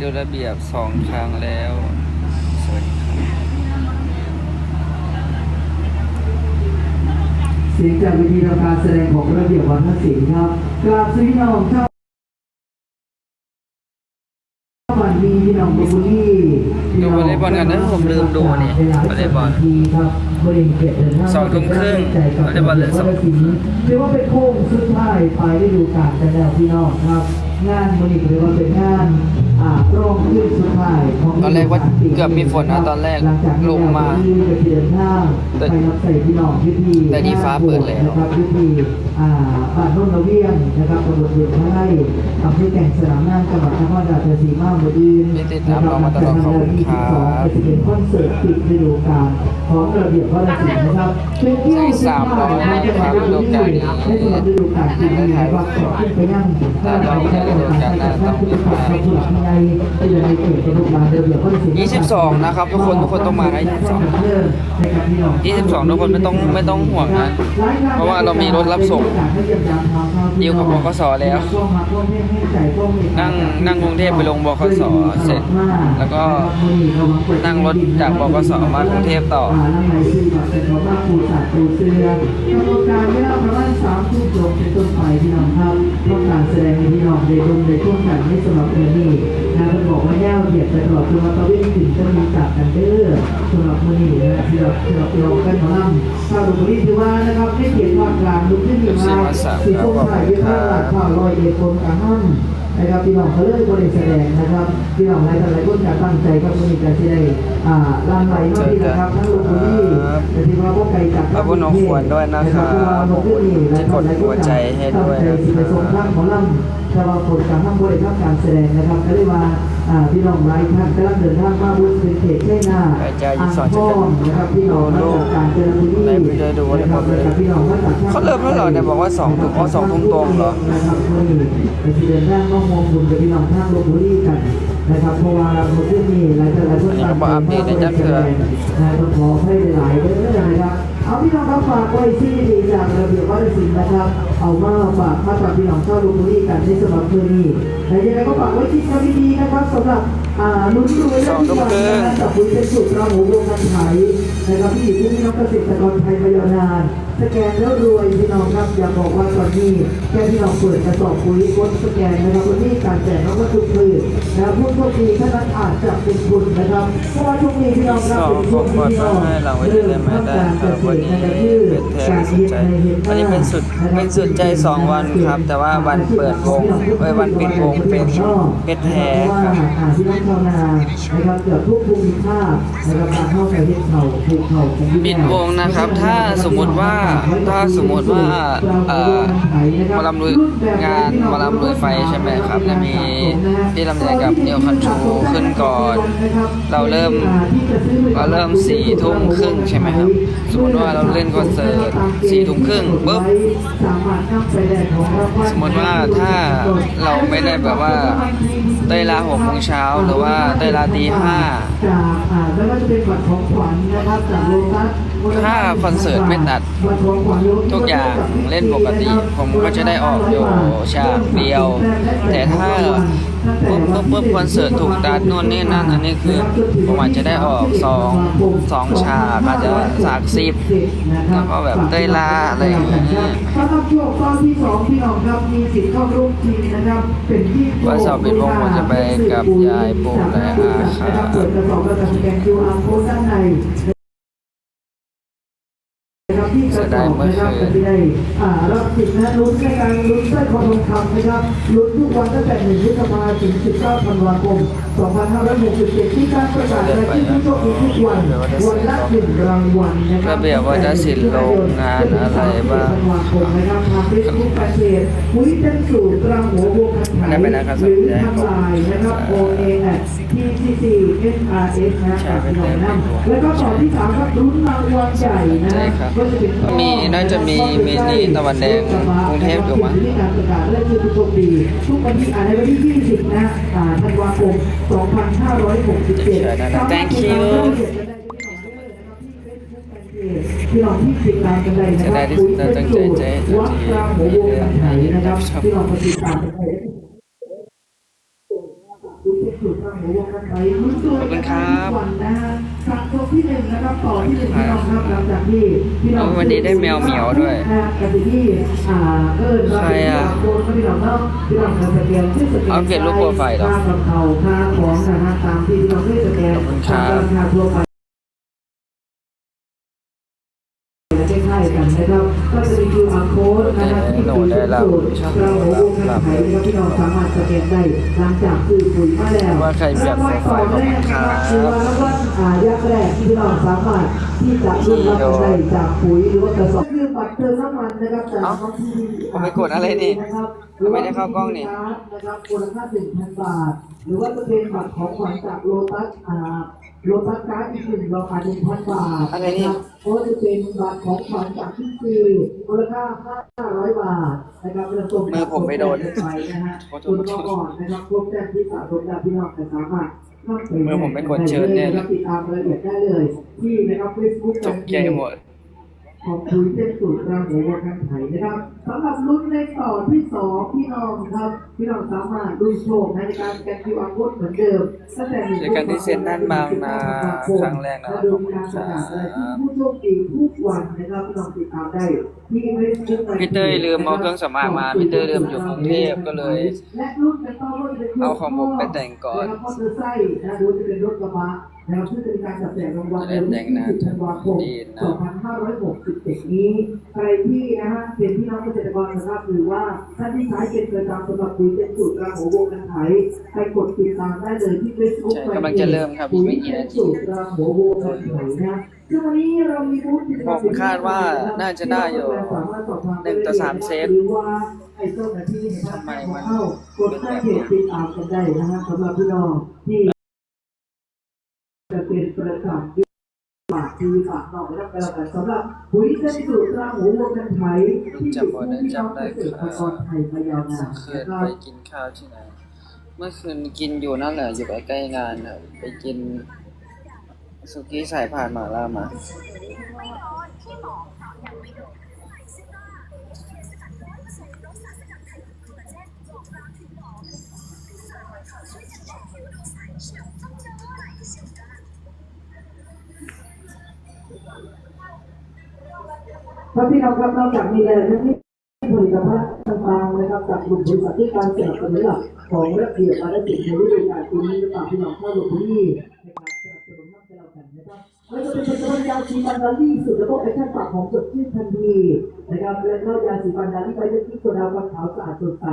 ดูระเบียบสองครั้งแล้วสวัสดีครับเสียงจากวิธีทำการแสดงของระเบียบวัฒนศิลป์ครับกราบสวัสดีพี่น้องเจ้าวันนี้พี่น้องบุรีดูวอลเลย์บอลกันนะผมลืมดูนี่วอลเลย์บอลครับบริเวณเดินทางสองทุ่มครึ่งใจกับวอลเลย์บอลเหลือสองวัฒนศิลป์ถือว่าเป็นโค้งสุดท้ายปลายฤดูกาลกันแล้วพี่น้องครับ งานบริเวณว่าเป็นงานอ่าโรงขึ้นสุดท้ายของตอนแรกว่าเกือบมีฝนนะตอนแรกหลังจากที่ลงมาเรเดินทางแต่ไปรับใส่พี่น้องพิธีแต่นี่ฟ้าเปิดแล้วนะครับพิธีอ่าบ้านโนนระเวียงนะครับตำบลเวียงพระไร่อำเภอแก่งสนามน่านจังหวัดนครราชสีมาบดีนมีติดตามเรามาตลอดขอบคุณครับจะเป็นคอนเสิร์ตปิดฤดูกาลของระเบียบวัฒนศิลป์นะครับเป็นที่สามร้อยนะครับฤดูกาลนี้ในสำหรับฤดูกาลปีนี้นะครับขอขึ้นไปยังถ้าเราไม่ได้ฤดูกาลหน้าต้องมีมาผู้หลักผู้ใหญ่ที่จะในเขตระบบการระเบียบวัฒนศิลป์22นะครับ ทุกคนทุกคนต้องมานะ22ทุกคนไม่ต้องไม่ต้องห่วงนะเพราะว่าเรามีรถรับส่งดีลกับบขสแล้ว นั่งนั่งกรุงเทพไปลงบขสเสร็จ แล้วก็นั่งรถจากบขสมากรุงเทพต่อนั่งในซื้อบัตรเป็นของบ้านปูสัตว์ปูเสือกำหนดการเวลาประมาณสามทุ่มตรงเป็นต้นไปพี่น้องครับต้องการแสดงให้พี่น้องได้ดูได้ช่วงกันให้สำหรับเดือนนี้นะเพิ่นบอกว่าแนวเหยียบไปตลอดคือมาตะเวนถึงจะมีจัดกันเด้อสำหรับมือนี้นะที่เราที่เราเรากันหมอลำชาวดุรีถือว่านะครับให้เกียรติภากลางลุกขึ้นมาสีส้มถ่ายยี่ห้อหลักข่าวลอยเอกคนกลางห้องนะครับพี่น้องเขาเลิกบริแสดงนะครับพี่น้องหลายท่านหลายคนจะตั้งใจกับมื้อนี้จะได้อ่าลำไหลมาดีนะครับทั้งลุกบุรีแต่ที่ว่าพวกไก่จากขอบคุณน้องขวัญด้วยนะครับที่กดหัวใจให้ด้วยนะครับ ไปส่งทางของลำชาวคนการทำบริการการแสดงนะครับก็เลยว่าอ่าพี่น้องหลายท่านกำลังเดินทางมาบุญเป็นเขตใช่หน้าไปเจอยี่อ่างสิบสองทองนะครับพี่น้องมาจากการเจริญบุรีได้ไปได้ดูวอลเลย์บอลเลยนะครับพี่น้องมาจากเขาเริ่มแล้วเหรอเนี่ยบอกว่าสองทุ่มอ๋อสองทุ่มตรงเหรอนะครับเมื่อนี้ไปที่เดินทางน้องมองบุญกับพี่น้องทางลบบุรีกัน นะครับเพราะว่าเราเรื่องนี้หลายท่านหลายคนอันนี้ก็บอกอัปเดตในจักรเถื่อนะต้องขอให้หลายๆเด้อนะครับเอาพี่น้องครับฝากไว้ที่ดีจากระเบียบวัฒนศิลป์นะครับ เอามาฝากมาฝากพี่น้องชาวลบบุรีกันในสำหรับคืนนี้แต่ยังไงก็ฝากไว้ที่คำดีๆนะครับสำหรับอ่าลุ้นรวยและที่วันนะครับกับบุญเป็นสุดเราหูวงกันไทยนะครับพี่พี่น้องเกษตรกรไทยมายาวนาน สแกนแล้วรวยพี่น้องครับอย่าบอกว่าตอนนี้แค่พี่น้องเปิดกระสอบปุ๋ยกดสแกนนะครับวันนี้การแจกน้องวัตถุพืชนะครับผู้โชคดีท่านนั้นอาจจะเป็นคุณนะครับเพราะว่าช่วงนี้พี่น้องครับเป็นช่วงที่พี่น้องให้เราไว้ได้ไหมได้ครับวันนี้เป็นแทนสุดใจวันนี้เป็นสุดเป็นสุดใจสองวันครับ แต่ว่าวันเปิดวงเอ้ยวันปิดวงเป็นเพชรแท้ครับอ่าพี่น้องชาวนานะครับเกือบทุกภูมิภาคนะครับการเข้าไปที่เขาภูเขาของพี่น้อปิดวงนะครับ ถ้าสมมุติว่าถ้าสมมติว่าเอ่อมาลำลุยงานมาลำลุยไฟใช่ไหมครับจะมีพี่ลำไยกับเดียวคันชูขึ้นก่อน เราเริ่มเราเริ่มสี่ทุ่มครึ่งใช่ไหมครับ สมมติว่าเราเล่นคอนเสิร์ตสี่ทุ่มครึ่งปุ๊บสมมติว่าถ้าเราไม่ได้แบบว่าเตยลาหกโมงเช้าหรือว่าเตยลาตีห้า ถ้าคอนเสิร์ตไม่ตัด ทุกอย่างเล่นปกติ ผมก็จะได้ออกอยู่ฉากเดียว แต่ถ้าปุ๊บปุ๊บปุ๊บคอนเสิร์ตถูกตัดนู่นนี่นั่นอันนี้คือผมอาจจะได้ออกสองสองฉากอาจจะฉากสิบแล้วก็แบบเต้ยลาอะไรอย่างเงี้ยสำหรับช่วงตอนที่สองพี่น้องครับมีสิทธิ์เข้าร่วมทีมนะครับเป็นที่วันเสาร์ปิดวงผมจะไปกับยายปู่และอาครั บเปิดกระสอบกระสอบแกน QR code ด้านในนะครับที่กระสอครับจะได้รับสิทธิ์นะลุ้นในการลุ้นสร้อยคอทองคำนะครับลุ้นทุกวันตั้งแต่1พฤษภาคมถึง 19ธันวาคม 2567 ที่การประกาศรายชื่อผู้โชคดีทุกวัน วันละหนึ่งรางวัลนะครับระเบียบวัฒนศิลป์โรงงานอะไรบ้างธันวาคมนะครับทางเฟซบุ๊กแฟนเพจมุ้ยเต้นสูตรรังหัววงคันไถได้ไปนะครับหรือทางไลน์นะครับโอเอแอ TCC SRS นะครับพี่น้องนะแล้วก็ต่อที่สามครับลุ้นรางวัลใหญ่นะก็จะเป็นมีน่าจะมีมินิตะวันแดงกรุงเทพอยู่มั้งที่การประกาศและคือผู้โชคดีทุกวันที่อ่านในวันที่ 20 นะอ่าธันวาคม 2567 Thank you พี่น้องที่ติดตามกันได้นะคจะได้รับที่จะตั้งใจใจให้ตัววัดที่กลางหัววงกันไถนะครับพี่น้องมาติดตามกันได้ ขอบคุณครับวันนะฮะสักตัวที่หนึ่งนะครับต่อที่หนึ่งพี่น้องครับหลังจากที่พี่น้องวันนี้ได้แมวเหมียวด้วยนะกติที่อ่าเอิ้นใครอะโดนก็พี่น้องเนาะพี่น้องจะสแกนชื่อสแกนเอาเปลี่ยนรูปโปรไฟล์เหรอค่ากับเขาค่าของนะฮะตามที่พี่น้องได้สแกนขอบคุณครับ ได้แล้วสูตรเราหัววงกันไทยนะครับพี่น้องสามารถสแกนได้หลังจากซื้อปุ๋ยมาแล้วว่าใครเปลี่ยนโปรไฟล์ขอบคุณครับคือว่าแล้วก็อ่ายักษ์แรกที่พี่น้องสามารถที่จะรุ่นรับได้จากปุ๋ยหรือว่ากระสอบคือบัตรเติมน้ำมันนะครับจากเอ้าท้องที่ผมไปกดอะไรนี่นะครับไม่ได้เข้ากล้องนี่นะครับมูลค่าหนึ่งพันบาท หรือว่าจะเป็นบัตรของขวัญจากโลตัสอ่า โลตัสการ์ดอีกหนึ่งราคาหนึ่งพันบาทอะไรนี่ะครับก็จะเป็นบัตรของขวัญจากที่คือมูลค่า500บาทนะครับเริ่มต้นมือผมไม่โดนไปนะฮะขอโทคุษณก็ก่อนนะครับพบแจ้งที่สาธารณะพี่น้องแต่สามารถเข้าไปมือผมไม่กดเชิญเนี่ยนะครับติดตามรายละเอียดได้เลย ที่นะครับ Facebook ตกใจหมด ของคุยเส้นสูตรรางหัววัวกันไถนะครับสำหรับรุ่นในต่อที่สองพี่น้องครับพี่น้องสามารถดูโชคในการแกนคิวอาร์โค้ดเหมือนเดิมตั้งแต่หนึ่งเจอกันที่เซ็นทรัลบางนาครั้งแรกนะครับและดูการประกาศรายชื่อผู้โชคดีทุกวันนะครับพี่น้องติดตามได้ที่เฟซบุ๊กพี่เต้ยลืมเอาเครื่องสำอางมาพี่เต้ยลืมอยู่กรุงเทพก็เลยและรุ่นในต่อก็จะเป็นเอาของผมไปแต่งก่อนนะครับมอเตอร์ไซค์นะดูจะเป็นรถกระบะนะครับซึ่งเป็นการจัดแจกรางวัลจะได้แต่งหน้าธันวาคมดีนะ2567 นี้ ใครที่นะฮะเป็นพี่น้องเกษตรกรนะครับหรือว่าท่านที่ใช้เป็นประจำสำหรับปุ๋ยเป็นสูตรกระหัววงกันไถไปกดติดตามได้เลยที่เฟซบุ๊กใช่กำลังจะเริ่มครับอีกไม่กี่นาทีสูตรกระหัววงกันไถนะซึ่งวันนี้เรามีบูธกิจกรรผมคาดว่าน่าจะได้อยู่สามารถสอบถามหนึ่งต่อสามเซตหรือว่าไอ้เจ้าหน้าที่ในทางทำไมมันเข้ากดหน้าเพจติดตาด้นะฮะสำหรับพี่น้องที่จะเป็นประจำที่ฝากทีฝากนอกรับแล้วกันสำหรับปุ๋ยเส้นสูตรตราหมูวัวกันไทยที่อยู่คู่พี่น้องเกษตรกรไทยมายาวนานคืนะครัไปกินข้าวที่ไหน เมื่อคืนกินอยู่นั่นแหละอยู่ใกล้ๆงานนะไปกินสุกี้สายผ่านหมาล่ามา ครับพี่น้องครับนอกจากนี้แล้วยังมีผลิตภัณฑ์ต่างๆนะครับจากกลุ่มบริษัทที่การสนับสนุนหลักของระเบียบมาได้ติดในฤดูกาลปีนี้ฝากพี่น้องเข้าลงพื้นที่ในการสนับสนุนน้ำใจเรากันนะครับไม่ว่าจะเป็นผลิตภัณฑ์ยาสีฟันดาลี่สูตรระบบแอคชั่นปากของสดชื่นทันทีนะครับและก็ยาสีฟันดาลี่ไปเรื่องที่โซดาฟันขาวสะอาดสดใส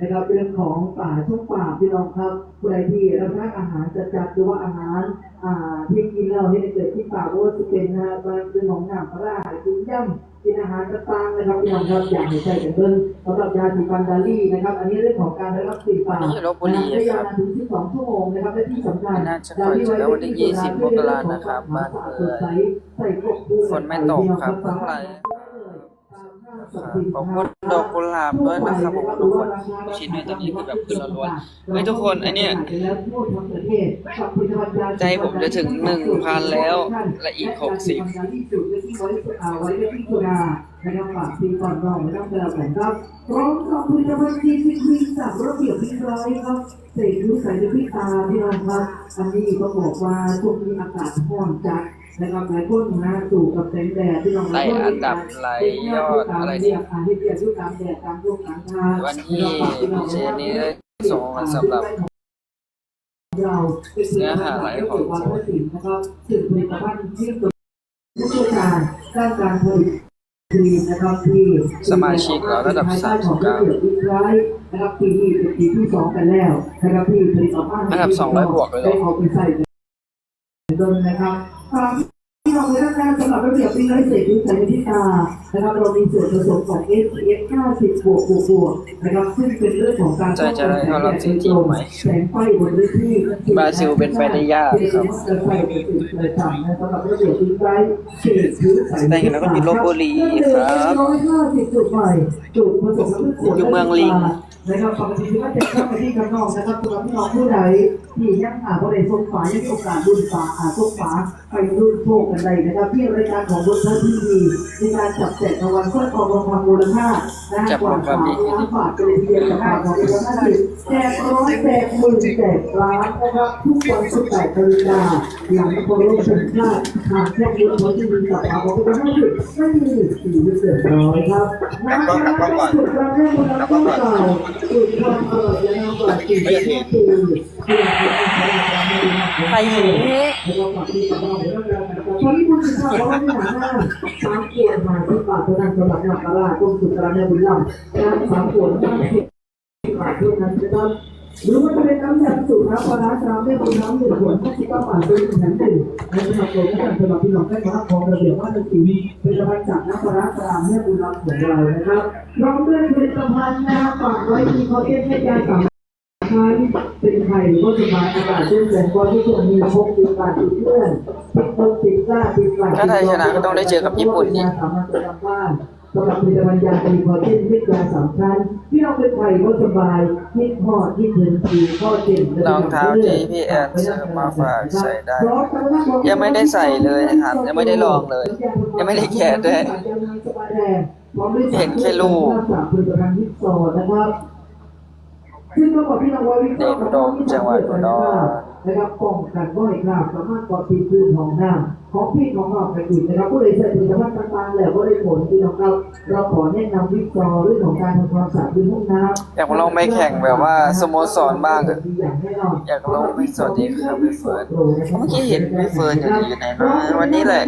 นะครับเรื่องของป่าช่องป่าพี่น้องครับ ผู้ใดที่รับประทานอาหารจัดจัดหรือว่าอาหารอ่าที่กินแล้วให้เกิดที่ปากเพราะว่าจะเป็นนะบางเรื่องของน้ำปลาร้ากินย่ำกินอาหารต่างๆนะครับพี่น้องครับอยากให้ใช้กันเบิ้งสำหรับยาสีฟันดาลี่นะครับ อันนี้เรื่องของการได้รับสีฟ้าวันนี้ลพบุรีได้ครัยาบวนานถึง12ชั่วโมงนะครับและที่สำคัญน่าจะเปิดแล้ววันที่20มกรานะครับบ้านเมืองใส่กรอบคู่ฝนไม่ตกครับเพิ่งไหล ขอบคุณดอกกุหลาบด้วยนะครับผมทุกคนชิ้นนี้ตอนนี้คือแบบคือล้วนๆเฮ้ยทุกคนไอเนี้ยใจผมจะถึงหนึ่งพันแล้ว และอีกหกสิบ นะครับฝากทีก่อนรองนะครับแต่ละแผ่นครับพร้อมกับผลิตภัณฑ์ทีวีครีมจากระเบียบพิร้อยครับเศษรู้ใส่ในพริกตาพี่น้องครับอันนี้ก็บอกว่าช่วงนี้อากาศร้อนจัดนะครับหลายคนนะสู่กับแสงแดดพี่น้องไล่อันดับไล่ยอดอะไรเนี่ยอาที่เดียดด้วยการแดดตามร่วงกลางทางวันที่เจนี้ได้ส่งมาสำหรับเราเป็นเนื้อหาหลายของวัฒนศิลป์นะครับถึงผลิตภัณฑ์ที่ตัวผู้เชี่ยวชาญด้านการผลิต ครีมนะครับที่สมาชิกเราระดับภยใต้ของ39ระเบียบวิทยานะครับปีนี้เป็นปีที่สองกันแล้วนะครับที่ผลิตภัณฑ์ระดับ200บวกเลยเหรอ ได้เอาไปใส่เดินนะครับฝากที่ เราไปด้านหน้าสำหรับระเบียบวิทยาเศษหรือใส่ในที่ตานะครับเรามีส่วนผสมของ SPF 50บวกบวกบวกนะครับซึ่งเป็นเรื่องของการใจจะได้เข้ารับสิทธิไหมแสงไฟบนพื้นที่บราซิลเป็นไปได้ยากครับแต่งแล้วก็มีลพบุรีครับอยู่เมืองลิงนะครับปกติที่ว่าจะเข้าไปที่ข้างนอกนะครับสำหรับพี่น้องผู้ใดที่ยังหาบริษัทสงฝายังมีโอกาสดุนฝาอาสงฝา ไปรุ่นโชคกันเลยนะครับที่รายการของรถทัศน์ทีวีในการจับแจกรางวัลสร้อยคอทองคำมูลค่านะกว่าสามล้านบาทเป็นทีเดียวกับทางของรถทัศน์ทีวีแจกร้อยแจกหมื่นแจกล้านนะครับทุกวันสุดแต่นาฬิกาหลังโคโลเป็นชาติทางแค่รถทัศน์ทีวีกับทางของรถทัศน์ทีวีไม่มีสีเดือดร้อยครับนะครับสุดประเภทมูลค่าเก่าสุดความอร่อยและน้ำปลาสีที่คือที่เราใครเห็นตอนนี้คุณสิครับเพราะว่หนังหน้าสามขวดมาที่ปากเท่านั้นสำหรับหนักการาต้นสุดกลางในบุรีรัมย์การสามขวดห้าสิบบาทเท่านั้นนะครับหรือว่าจะเป็นน้ำยาสูตรน้ำปลาร้าตามด้วยบุญน้ำหนึ่งขวดห้าสิบเก้าบาทเป็นหนึ่งดื่มในสำหรับตัวผู้สำหรับพี่น้องแค่พระของระเบียบว่าจะสีเป็นประจากน้ำปลาร้าตามแม่บุญน้ำของเรานะครับพร้อมด้วยผลิตภัณฑ์น้ำฝากไว้ที่คอเทนให้ยาสาม คันเป็นไข่ก็สบายอากาศเช่นแสงก็ที่ควรมีพกติดบาติดเพื่อนติดต้นติดกล้าติดหลัถ้าไทยชนะก็ต้องได้เจอกับญี่ปุ่นอีกสามารถจะทำบ้านสำหรับผลิตภัณฑ์ยาตีคอเจนวิทยาสามชั้นที่เราเป็นไข่ก็สบายที่พอดที่ถึงผิวข้อเจ็บรองเท้าที่พี่แอนซื้อมาฝากใส่ได้ ยังไม่ได้ใส่เลยครับยังไม่ได้ลองเลย ยังไม่ได้แกะด้วยเห็นแค่รูปผลิตภัณฑ์วิกซอร์นะครับ ซึ่งต้องบอกพี่น้องว่าวิเคราะห์เด็กอุดมจังหวัดอุดรนะครับป้องกันบ่อยครับสามารถกอดตีพื้นของน้ำ ของพี่ของเราไปอีกนะครับผู้ใดใส่ผลิตภัณฑ์ต่างๆแล้วก็ได้ผลพี่น้องเราเราขอแนะนำวิเคราะห์เรื่องของการทำความสะอาดพื้นห้องน้ำอยากลองไปแข่งแบบว่าสโมสรบ้างอะอย่างแน่นอนอยากลองไปสวัสดีครับพี่เฟิร์นเมื่อกี้เห็นพี่เฟิร์นอยู่ดีอยู่ไหนนะวันนี้แหละ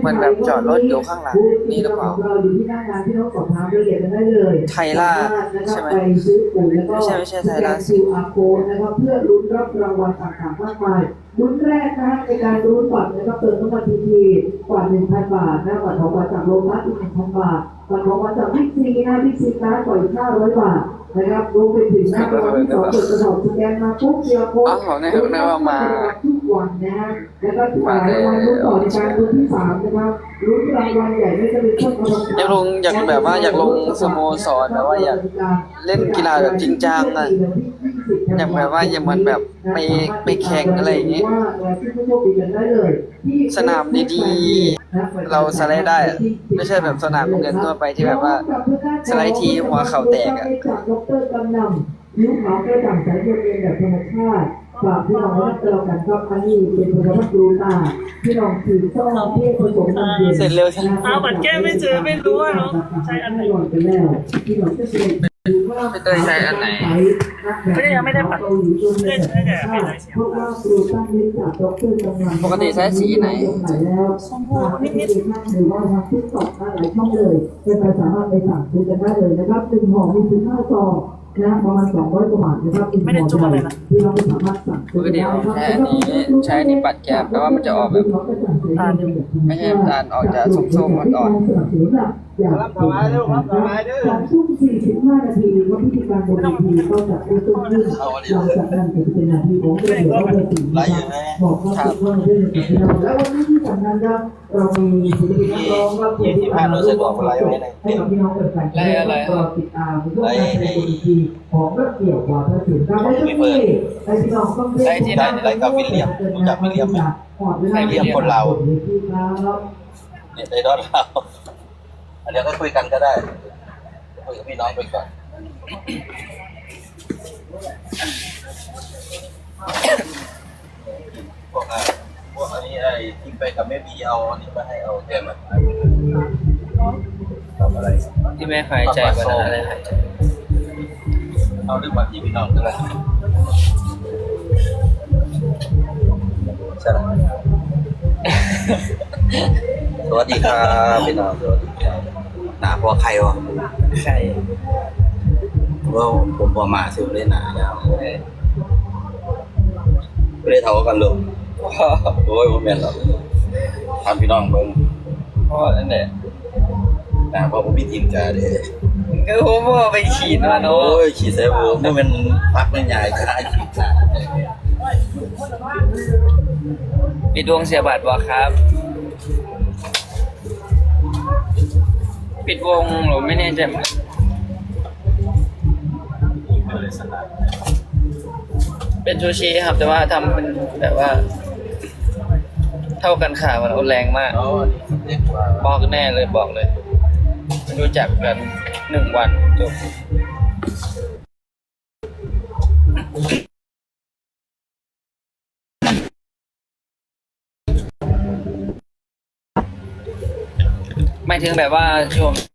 เหมือนแบบจอดรถอยู่ข้างหลังนี่หรือเปล่าเราอยู่ที่หน้างานที่น้องสอบถามรายละเอียดกันได้เลยไทยล่าใช่ไหมไปซื้อปุ๋ยแล้วก็ไม่ใช่ไม่ใช่ไทยล่าสแกน QR code นะครับเพื่อลุ้นรับรางวัลต่างๆมากมาย ลุ้นแรกนะครับในการรู้นบันนะครับเติมน้ำมันทีทีกว่า1,000 บาทนะบัตรของบัตรจากโรงพยาบาลอีก1,000 บาทบัตรของบัตรจากบิ๊กซีนะบิ๊กซีการ์ดกว่าอีก500 บาท นะครับรวมไปถึงหน้ารางวัลที่สองเปิดกระสอบสแกนมาปุ๊บเดียวโค้ดอ้าวเขาเนี่ยเขาเนี่ยว่ามาทุกวันนะฮะแล้วก็หลายรางวัลลุ้นต่อในการลุ้นที่สามนะครับลุ้นรางวัลใหญ่ไม่จะเป็นช่วงกำลังอยากลงอยากแบบว่าอยากลงสโมสรแบบว่าอยากเล่นกีฬาแบบจริงจังอะอยากแบบว่าอยากเหมือนแบบไปไปแข่งอะไรอย่างงี้สนามดีๆ เราสไลด์ได้อะไม่ใช่แบบสนามโรงเรียนทั่วไปที่แบบว่า สไลด์ทีหัวเข่าแตกอะจากดรกำนำนิ้วขาวกระจ่างสายเรียนแบบธรรมชาติฝากพี่น้องไว้รับเรากันครับอันนี้เป็นผลิตภัณฑ์กรูตาพี่น้องถือซ่องเทศผสมน้ำเย็นเสร็จเร็วใช่ไหมเอาบัตรแก้ไม่เจอไม่รู้ว่าเนอะใช้อันไหนไปแล้วพี่น้องจะเรียนดูว่า ไม่เตยใช้อันไหน ไม่ได้ยังไม่ได้บัตรไม่ได้ใช้แต่ไม่ได้เสียเพราะว่าครูตั้งนิ้วจากดรกำนำปกติใช้สีไหน ชมพูนิดๆหรือว่าทางทิกตอกหลายช่องเลยเป็นไปสามารถไปสั่งซื้อกันได้เลยนะครับหนึ่งห่อมีถึงห้าซองนะประมาณสองร้อยกว่าบาทนะครับไม่ได้จุ่มอะไรนะที่เราไม่สามารถสั่งปกติออกแค่นี้ใช้นี่ปัดแก้มแปลว่ามันจะออกแบบ ไม่ใช่น้ำตาลออกจะส้มๆอ่อนรับถวายเร็วรับถวายเด้อสองทุ่มสี่สิบห้านาทีว่าพิธีการบนเวทีก็จะเริ่มต้นขึ้นหลังจากนั้นจะเป็นนาทีของเรื่องของเรื่องสี่นะครับบอกว่าทุกคนเรื่องกับพี่น้องแล้ววันนี้ที่สำคัญครับเรามีศิลปินนักร้องรับยี่สิบห้าโน้ตสะดวกอะไรให้กับพี่น้องแฟนๆรอติดตามรื่องการแสดงบนเวทีของระเกี่ยบวาทศิลป์ครับได้ทุกที่ให้พี่น้องต้องได้ที่ไหนได้กับวิลเลียมรู้จักวิลเลียมไหมวิลเลียมคนลาเนี่ยในดอนเรา เดี๋ยวก็คุยกันก็ได้ คุยกับพี่น้องไปก่อนพวกอะพวกอันนี้ไอ้ที่ไปกับแม่บีเอาอันนี้มาให้เอาแกมาทำอะไรที่แม่หายใจวันนั้นอะไรหายใจเอาเรื่องมาที่พี่น้องก็ได้ใช่ไหมสวัสดีครับพี่น้องสวัสดีครับ หนาพอใครวะใช่ว่าผมพอมาสิผมเล่นหนายาวไม่ได้เท่ากันเลยโอ้ยผมแม่นหรอกทำพี่น้องเบิ่งเพราะนั่นแหละหนาเพราะผมมีทีมกาเด้ก็ผมว่าไปฉีดมาเนาะโอ้ยขี่เซบูมันเป็นพักไม่ใหญ่ขายขีดกาปิดดวงเสียบัตรวะครับ ปิดวงหรือไม่แน่ใจเหมือนกันเป็นซูชิครับ แต่ว่าทำเป็นแบบว่า เท่ากันขามันแรงมาก บอกแน่เลยบอกเลยรู้จักกันหนึ่งวันจบ ถึงแบบว่าช่วงวิ่ง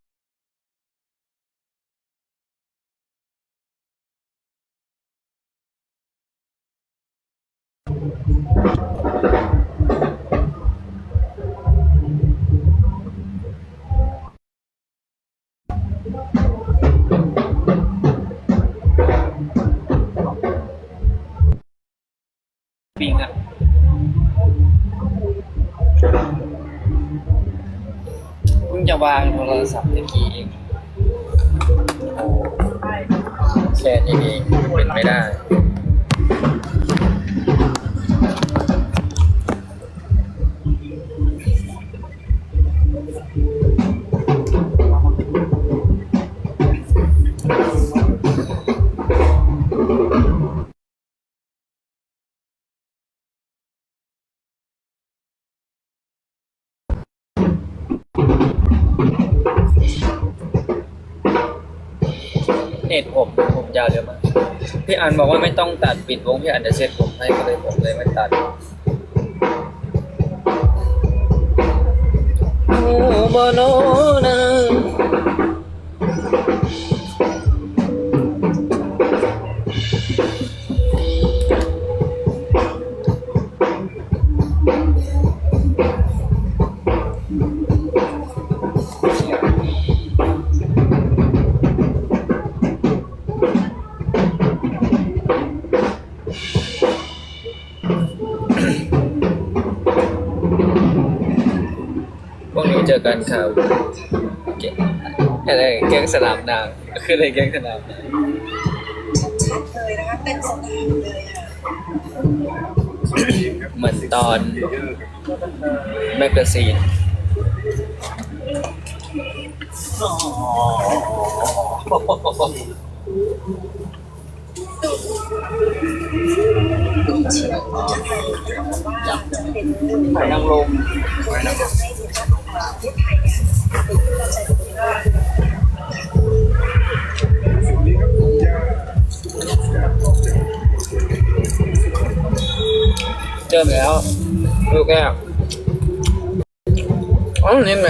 วางโทรศัพท์ตะกี้เองโอ้แค่นี้เองเป็นไม่ได้ เน็ตผมผมยาวเยอะมาก พี่อันบอกว่าไม่ต้องตัดปิดวงพี่อันจะเซ็ตผมให้ก็เลยผมเลยไม่ตัดโอ้บโนนะ พวกนี้เจอกันครับเก่งอะไรแก๊งสนามนางคืออะไรแก๊งสนามนางชัดเลยนะคะเต็มสนามเลยค่ะเหมือนตอนแมกกาซีนถ่ายนางลมให้สินค้าของประเทศไทยเนี่ยเป็นที่เข้าจตรงนี้ว่าเจอแล้วลูกแก้วอ๋อนี่ไหม